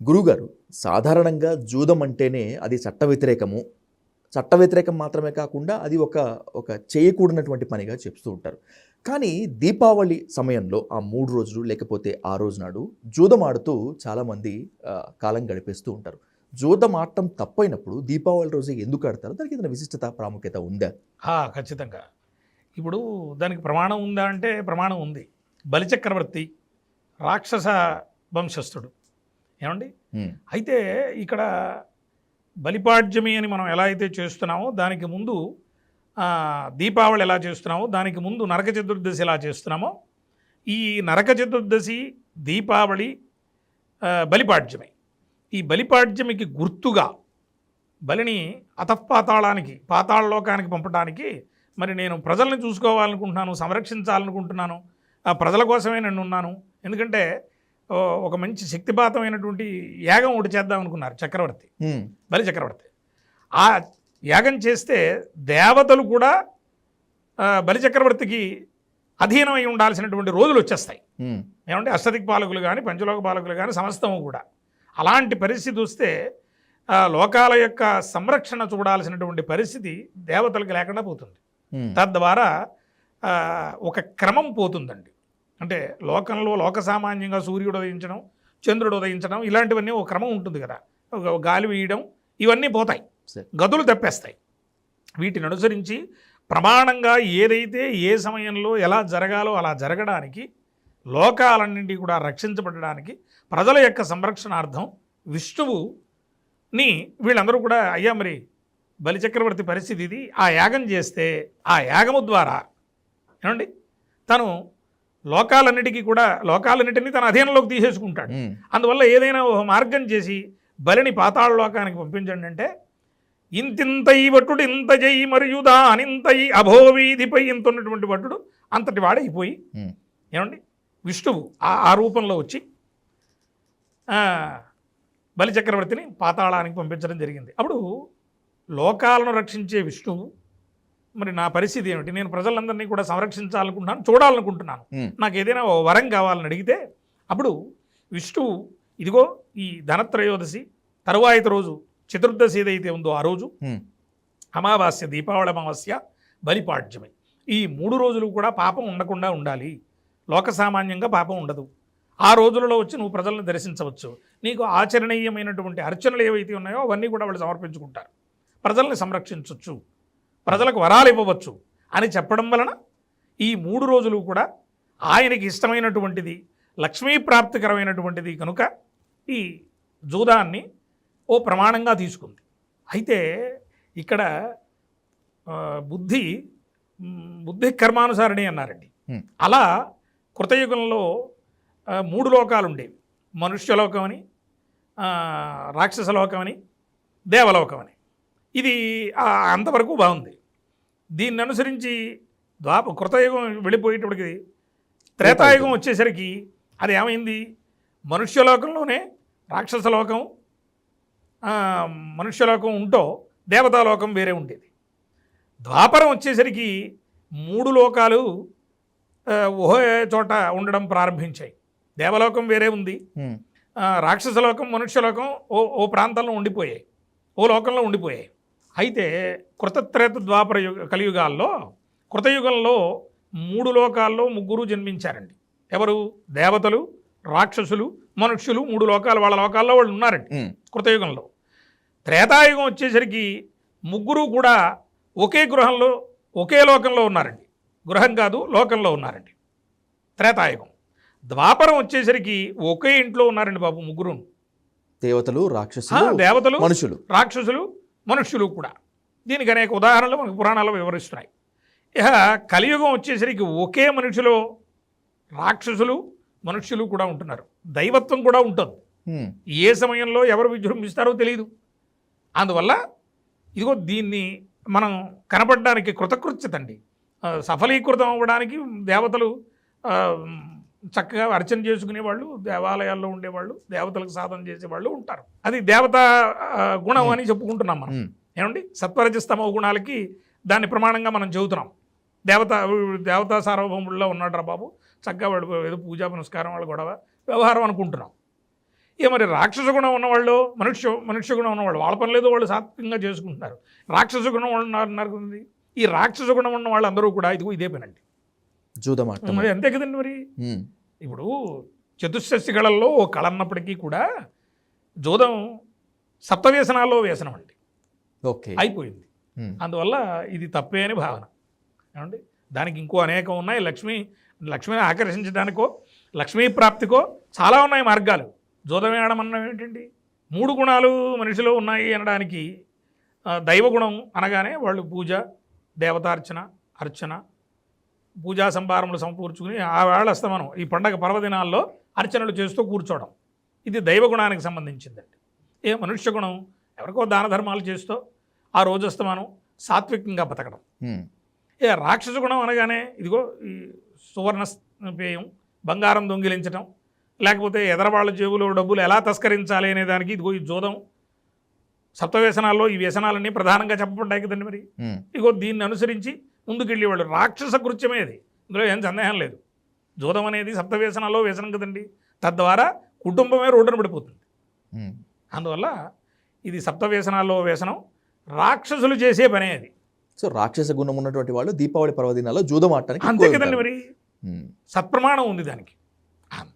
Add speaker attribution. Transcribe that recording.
Speaker 1: గురుగారు సాధారణంగా జూదం అంటేనే అది చట్ట వ్యతిరేకము. చట్ట వ్యతిరేకం మాత్రమే కాకుండా అది ఒక ఒక చేయకూడనటువంటి పనిగా చెప్తూ ఉంటారు. కానీ దీపావళి సమయంలో ఆ మూడు రోజులు లేకపోతే ఆ రోజు నాడు జూదం ఆడుతూ చాలామంది కాలం గడిపేస్తూ ఉంటారు. జూదం ఆడటం తప్పైనప్పుడు దీపావళి రోజు ఎందుకు ఆడతారు? దానికి ఏదైనా విశిష్టత ప్రాముఖ్యత ఉందా?
Speaker 2: హా ఖచ్చితంగా. ఇప్పుడు దానికి ప్రమాణం ఉందా అంటే ప్రమాణం ఉంది. బలిచక్రవర్తి రాక్షస వంశస్థుడు. ఏమండి? అయితే ఇక్కడ బలిపాడ్యమి అని మనం ఎలా అయితే చేస్తున్నామో దానికి ముందు దీపావళి ఎలా చేస్తున్నామో దానికి ముందు నరక చతుర్దశి ఎలా చేస్తున్నామో ఈ నరక చతుర్దశి దీపావళి బలిపాడ్యమి. ఈ బలిపాడ్యమికి గుర్తుగా బలిని అతపాతాళానికి పాతాళ లోకానికి పంపడానికి మరి నేను ప్రజల్ని చూసుకోవాలనుకుంటున్నాను సంరక్షించాలనుకుంటున్నాను ఆ ప్రజల కోసమే నేను ఉన్నాను. ఎందుకంటే ఒక మంచి శక్తిపాతమైనటువంటి యాగం ఒకటి చేద్దాం అనుకున్నారు చక్రవర్తి. బలి చక్రవర్తి. ఆ యాగం చేస్తే దేవతలు కూడా బలి చక్రవర్తికి అధీనమై ఉండాల్సినటువంటి రోజులు వచ్చేస్తాయి. ఏమంటే అష్టదిక్ పాలకులు కానీ పంచలోక పాలకులు కానీ సమస్తము కూడా. అలాంటి పరిస్థితి వస్తే లోకాల యొక్క సంరక్షణ చూడాల్సినటువంటి పరిస్థితి దేవతలకు లేకుండా పోతుంది. తద్వారా ఒక క్రమం పోతుందండి. అంటే లోకంలో లోక సామాన్యంగా సూర్యుడు ఉదయించడం చంద్రుడు ఉదయించడం ఇలాంటివన్నీ ఒక క్రమం ఉంటుంది కదా. గాలి వేయడం ఇవన్నీ పోతాయి. గదులు తప్పేస్తాయి. వీటిని అనుసరించి ప్రమాణంగా ఏదైతే ఏ సమయంలో ఎలా జరగాలో అలా జరగడానికి లోకాలన్నింటి కూడా రక్షించబడడానికి ప్రజల యొక్క సంరక్షణార్థం విష్ణువుని వీళ్ళందరూ కూడా అయ్యా మరి బలిచక్రవర్తి పరిస్థితి ఇది. ఆ యాగం చేస్తే ఆ యాగము ద్వారా ఏమండి? తను లోకాలన్నిటికీ కూడా లోకాలన్నిటినీ తన అధీనంలోకి తీసేసుకుంటాడు. అందువల్ల ఏదైనా ఒక మార్గం చేసి బలిని పాతాళ లోకానికి పంపించండి అంటే ఇంతింత ఈ భట్టుడు ఇంత జై మరియు దానింత అభోవీధిపై ఇంత ఉన్నటువంటి భట్టుడు అంతటి వాడైపోయి ఏమండి? విష్ణువు ఆ ఆ రూపంలో వచ్చి ఆ, బలి చక్రవర్తిని పాతాళానికి పంపించడం జరిగింది. అప్పుడు లోకాలను రక్షించే విష్ణువు మరి నా పరిస్థితి ఏమిటి? నేను ప్రజలందరినీ కూడా సంరక్షించాలనుకుంటున్నాను చూడాలనుకుంటున్నాను. నాకు ఏదైనా వరం కావాలని అడిగితే అప్పుడు విష్ణువు ఇదిగో ఈ ధనత్రయోదశి తరువాయిత రోజు చతుర్దశి ఏదైతే ఉందో ఆ రోజు అమావాస్య దీపావళి అమావాస్య బలిపాడ్యమి. ఈ మూడు రోజులు కూడా పాపం ఉండకుండా ఉండాలి. లోక సామాన్యంగా పాపం ఉండదు. ఆ రోజులలో వచ్చి నువ్వు ప్రజలను దర్శించవచ్చు. నీకు ఆచరణీయమైనటువంటి అర్చనలు ఏవైతే ఉన్నాయో అవన్నీ కూడా వాళ్ళు సమర్పించుకుంటారు. ప్రజల్ని సంరక్షించవచ్చు ప్రజలకు వరాలు ఇవ్వవచ్చు అని చెప్పడం వలన ఈ మూడు రోజులు కూడా ఆయనకి ఇష్టమైనటువంటిది లక్ష్మీ ప్రాప్తికరమైనటువంటిది కనుక ఈ జూదాన్ని ఓ ప్రమాణంగా తీసుకుంది. అయితే ఇక్కడ బుద్ధి బుద్ధి కర్మానుసారిణి అన్నారండి. అలా కృతయుగంలో మూడు లోకాలు ఉండేవి మనుష్యలోకం అని ఆ, రాక్షస లోకం అని దేవలోకం అని ఇది అంతవరకు బాగుంది. దీన్ని అనుసరించి ద్వాప కృతయుగం వెళ్ళిపోయేటప్పటికి త్రేతాయుగం వచ్చేసరికి అది ఏమైంది? మనుష్యలోకంలోనే రాక్షస లోకం ఆ, మనుష్యలోకం ఉంటో దేవతాలోకం వేరే ఉండేది. ద్వాపరం వచ్చేసరికి మూడు లోకాలు ఒకే చోట ఉండడం ప్రారంభించాయి. దేవలోకం వేరే ఉంది. రాక్షసలోకం మనుష్యలోకం ఓ ఓ ప్రాంతంలో ఉండిపోయాయి. ఓ లోకంలో ఉండిపోయాయి. అయితే కృతత్రేత ద్వాపర యుగ కలియుగాల్లో కృతయుగంలో మూడు లోకాల్లో ముగ్గురు జన్మించారండి. ఎవరు? దేవతలు రాక్షసులు మనుష్యులు మూడు లోకాలు వాళ్ళ లోకాల్లో వాళ్ళు ఉన్నారండి కృతయుగంలో. త్రేతాయుగం వచ్చేసరికి ముగ్గురు కూడా ఒకే గృహంలో ఒకే లోకంలో ఉన్నారండి. గృహం కాదు లోకంలో ఉన్నారండి. త్రేతాయుగం. ద్వాపరం వచ్చేసరికి ఒకే ఇంట్లో ఉన్నారండి బాబు ముగ్గురు
Speaker 1: దేవతలు రాక్షసులు
Speaker 2: దేవతలు
Speaker 1: మనుషులు.
Speaker 2: రాక్షసులు మనుష్యులు కూడా. దీనికి అనేక ఉదాహరణలు మనకు పురాణాలు వివరిస్తున్నాయి. ఇక కలియుగం వచ్చేసరికి ఒకే మనుషులో రాక్షసులు మనుష్యులు కూడా ఉంటున్నారు. దైవత్వం కూడా ఉంటుంది. ఏ సమయంలో ఎవరు విజృంభిస్తారో తెలియదు అందువల్ల ఇదిగో దీన్ని మనం కనపడడానికి కృతకృత్యత అండి సఫలీకృతం అవ్వడానికి దేవతలు చక్కగా అర్చన చేసుకునేవాళ్ళు దేవాలయాల్లో ఉండేవాళ్ళు దేవతలకు సాధన చేసేవాళ్ళు ఉంటారు. అది దేవత గుణం అని చెప్పుకుంటున్నాం మనం. ఏమండి? సత్వరజస్తమ గుణాలకి దాన్ని ప్రమాణంగా మనం చెబుతున్నాం. దేవత దేవతా సార్వభౌముల్లో ఉన్నాడు రా బాబు? చక్కగా వాడు ఏదో పూజా పునస్కారం వాళ్ళ గొడవ వ్యవహారం అనుకుంటున్నాం. ఇక మరి రాక్షస గుణం ఉన్నవాళ్ళు మనుష్య మనుష్య గుణం ఉన్నవాళ్ళు వాళ్ళ పని లేదు వాళ్ళు సాత్వికంగా చేసుకుంటున్నారు. రాక్షస గుణం వాళ్ళు ఉన్నారు ఈ రాక్షస గుణం ఉన్న వాళ్ళందరూ కూడా ఇదిగో ఇదే పనండి.
Speaker 1: జూదం
Speaker 2: మరి అంతే కదండి మరి. ఇప్పుడు చతుశ్శస్య కళల్లో ఓ కళ అన్నప్పటికీ కూడా జోదం సప్తవ్యసనాల్లో వ్యసనం అండి.
Speaker 1: ఓకే.
Speaker 2: అయిపోయింది. అందువల్ల ఇది తప్పే అని భావన. ఏమండి? దానికి ఇంకో అనేకం ఉన్నాయి. లక్ష్మి లక్ష్మిని ఆకర్షించడానికో లక్ష్మీ ప్రాప్తికో చాలా ఉన్నాయి మార్గాలు. జోదం వేయడం అన్నది ఏంటండి మూడు గుణాలు మనిషిలో ఉన్నాయి అనడానికి దైవగుణం అనగానే వాళ్ళు పూజ దేవతార్చన అర్చన పూజా సంభారములు సమకూర్చుకుని ఆ వేళ అస్తమనం ఈ పండగ పర్వదినాల్లో అర్చనలు చేస్తూ కూర్చోవడం. ఇది దైవగుణానికి సంబంధించిందండి. ఏ మనుష్య గుణం? ఎవరికో దాన ధర్మాలు చేస్తూ ఆ రోజస్తమానం సాత్వికంగా బతకడం. ఏ రాక్షస గుణం అనగానే ఇదిగో ఈ సువర్ణ పేయం బంగారం దొంగిలించటం లేకపోతే ఎదరవాళ్ళ జేబులో డబ్బులు ఎలా తస్కరించాలి అనే దానికి ఇదిగో ఈ జోదం సప్తవ్యసనాల్లో ఈ వ్యసనాలన్నీ ప్రధానంగా చెప్పబడ్డాయి కదండి మరి. ఇగో దీన్ని అనుసరించి ముందుకెళ్ళేవాళ్ళు రాక్షస కృత్యమే ఇది ఇందులో ఏం సందేహం లేదు. జోదం అనేది సప్తవ్యసనాల్లో వ్యసనం కదండి. తద్వారా కుటుంబమే రోడ్డున పడిపోతుంది. అందువల్ల ఇది సప్తవ్యసనాల్లో వ్యసనం రాక్షసులు చేసే పనే అది.
Speaker 1: సో రాక్షస గుణం ఉన్నటువంటి వాళ్ళు దీపావళి పర్వదినాల్లో జూదం ఆడటానికి
Speaker 2: అంతే కదండి. మరి. సత్ప్రమాణం ఉంది దానికి. అంతే.